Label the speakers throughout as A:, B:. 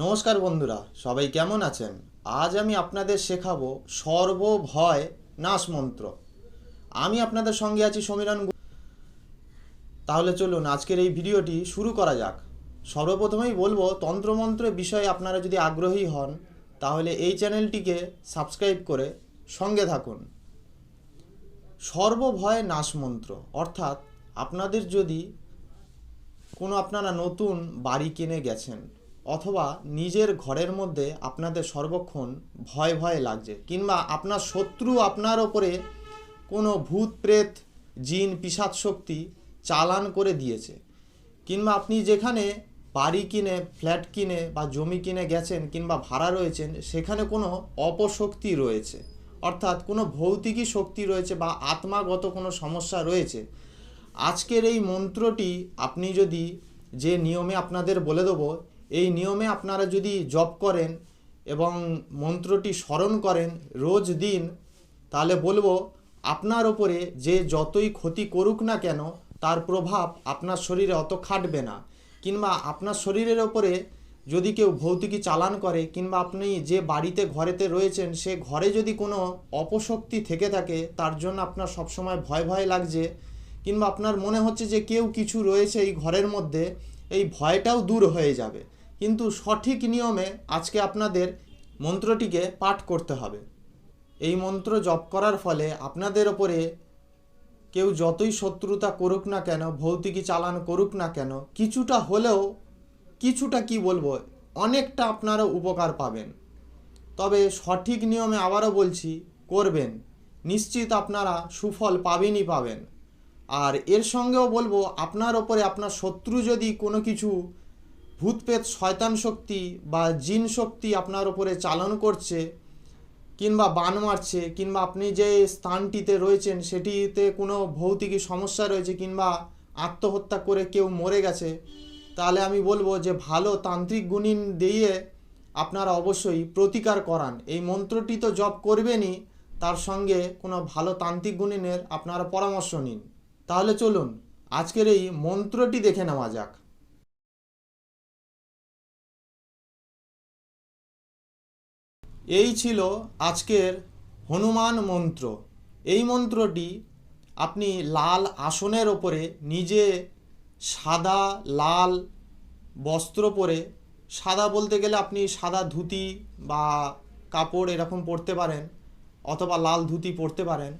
A: নমস্কার বন্ধুরা, সবাই কেমন আছেন? আজ আমি আপনাদের শেখাবো সর্বভয় নাশ মন্ত্র। আমি আপনাদের সঙ্গে আছি সমীরণ তাহলে চলুন আজকের এই ভিডিওটি শুরু করা যাক। সর্বপ্রথমেই বলব, তন্ত্রমন্ত্র বিষয়ে আপনারা যদি আগ্রহী হন, তাহলে এই চ্যানেলটিকে সাবস্ক্রাইব করে সঙ্গে থাকুন। সর্বভয় নাশ মন্ত্র, অর্থাৎ আপনাদের যদি কোনো আপনারা নতুন বাড়ি কিনে গেছেন অথবা নিজের ঘরের মধ্যে আপনাদের সর্বক্ষণ ভয় ভয় লাগছে, কিংবা আপনার শত্রু আপনার ওপরে কোনো ভূত, প্রেত, জিন পিসাদ শক্তি চালান করে দিয়েছে। কিংবা আপনি যেখানে বাড়ি কিনে, ফ্ল্যাট কিনে বা জমি কিনে গেছেন কিংবা ভাড়া রয়েছেন, সেখানে কোনো অপশক্তি রয়েছে। অর্থাৎ কোনো ভৌতিকী শক্তি রয়েছে বা আত্মাগত কোনো সমস্যা রয়েছে। আজকের এই মন্ত্রটি আপনি যদি যে নিয়মে আপনাদের বলে দেবো এই নিয়মে আপনারা যদি জপ করেন এবং মন্ত্রটি স্মরণ করেন রোজ দিন, তাহলে বলব আপনার ওপরে যে যতই ক্ষতি করুক না কেন, তার প্রভাব আপনার শরীরে অত খাটবে না। কিংবা আপনার শরীরের ওপরে যদি কেউ ভৌতিকী চালান করে, কিংবা আপনি যে বাড়িতে, ঘরেতে রয়েছেন, সে ঘরে যদি কোনো অপশক্তি থেকে থাকে, তার জন্য আপনার সবসময় ভয় ভয় লাগছে। কিংবা আপনার মনে হচ্ছে যে কেউ কিছু রয়েছে এই ঘরের মধ্যে, এই ভয়টাও দূর হয়ে যাবে। কিন্তু সঠিক নিয়মে আজকে আপনাদের মন্ত্রটিকে পাঠ করতে হবে। এই মন্ত্র জপ করার ফলে আপনাদের ওপরে কেউ যতই শত্রুতা করুক না কেন, ভৌতিকী চালান করুক না কেন, কিছুটা হলেও কিছুটা কি বলব, অনেকটা আপনারা উপকার পাবেন। তবে সঠিক নিয়মে আবারও বলছি, করবেন। নিশ্চিত আপনারা সুফল পাবেনই পাবেন। আর এর সঙ্গেও বলব, আপনার ওপরে আপনার শত্রু যদি কোনো কিছু ভূতপেত শয়তান শক্তি বা জিন শক্তি আপনার ওপরে চালন করছে, কিংবা বান মারছে, কিংবা আপনি যে স্থানটিতে রয়েছেন সেটিতে কোনো ভৌতিক সমস্যা রয়েছে কিংবা আত্মহত্যা করে কেউ মরে গেছে, তাহলে আমি বলব যে ভালো তান্ত্রিক গুণিন দিয়ে আপনারা অবশ্যই প্রতিকার করান। এই মন্ত্রটি তো জপ করবেনই, তার সঙ্গে কোনো ভালো তান্ত্রিক গুণিনের আপনারা পরামর্শ নিন। তাহলে চলুন, আজকের এই মন্ত্রটি দেখে নেওয়া যাক। এই ছিল আজকের হনুমান মন্ত্র। এই মন্ত্রটি আপনি লাল আসনের ওপরে নিজে সাদা, লাল বস্ত্র পরে, সাদা বলতে গেলে আপনি সাদা ধুতি বা কাপড় এরকম পরতে পারেন অথবা লাল ধুতি পরতে পারেন।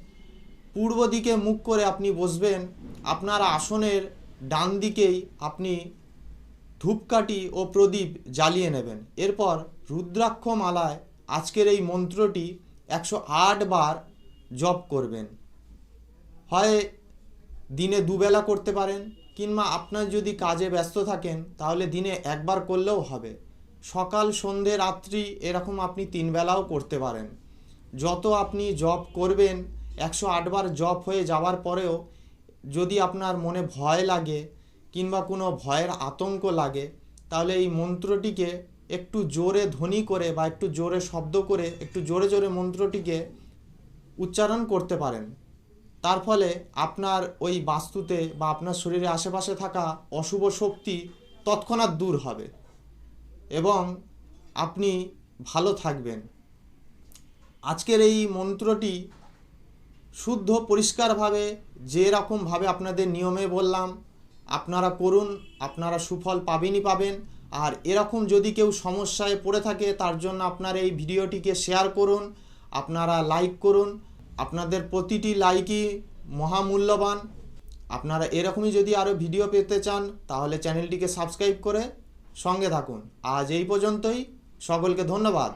A: পূর্ব দিকে মুখ করে আপনি বসবেন, আপনার আসনের ডান দিকেই আপনি ধূপকাঠি ও প্রদীপ জ্বালিয়ে নেবেন। এরপর রুদ্রাক্ষ মালায় আজকের এই মন্ত্রটি একশো আট বার জপ করবেন। হয় দিনে দুবেলা করতে পারেন, কিংবা আপনার যদি কাজে ব্যস্ত থাকেন, তাহলে দিনে একবার করলেও হবে। সকাল, সন্ধে, রাত্রি এরকম আপনি তিন বেলাও করতে পারেন। যত আপনি জপ করবেন, একশো আটবার জপ হয়ে যাওয়ার পরেও যদি আপনার মনে ভয় লাগে, কিংবা কোনো ভয়ের আতঙ্ক লাগে, তাহলে এই মন্ত্রটিকে একটু জোরে ধ্বনি করে বা একটু জোরে শব্দ করে একটু জোরে জোরে মন্ত্রটিকে উচ্চারণ করতে পারেন। তার ফলে আপনার ওই বাস্তুতে বা আপনার শরীরে আশেপাশে থাকা অশুভ শক্তি তৎক্ষণাৎ দূর হবে এবং আপনি ভালো থাকবেন। আজকের এই মন্ত্রটি শুদ্ধ, পরিষ্কারভাবে যে রকমভাবে আপনাদের নিয়মে বললাম, আপনারা করুন, আপনারা সুফল পাবেনই পাবেন। আর এরকম যদি কেউ সমস্যায় পড়ে থাকে, তার জন্য আপনার এই ভিডিওটিকে শেয়ার করুন, আপনারা লাইক করুন, আপনাদের প্রতিটি লাইকই মহামূল্যবান। আপনারা এরকমই যদি আরও ভিডিও পেতে চান, তাহলে চ্যানেলটিকে সাবস্ক্রাইব করে সঙ্গে থাকুন। আজ এই পর্যন্তই, সকলকে ধন্যবাদ।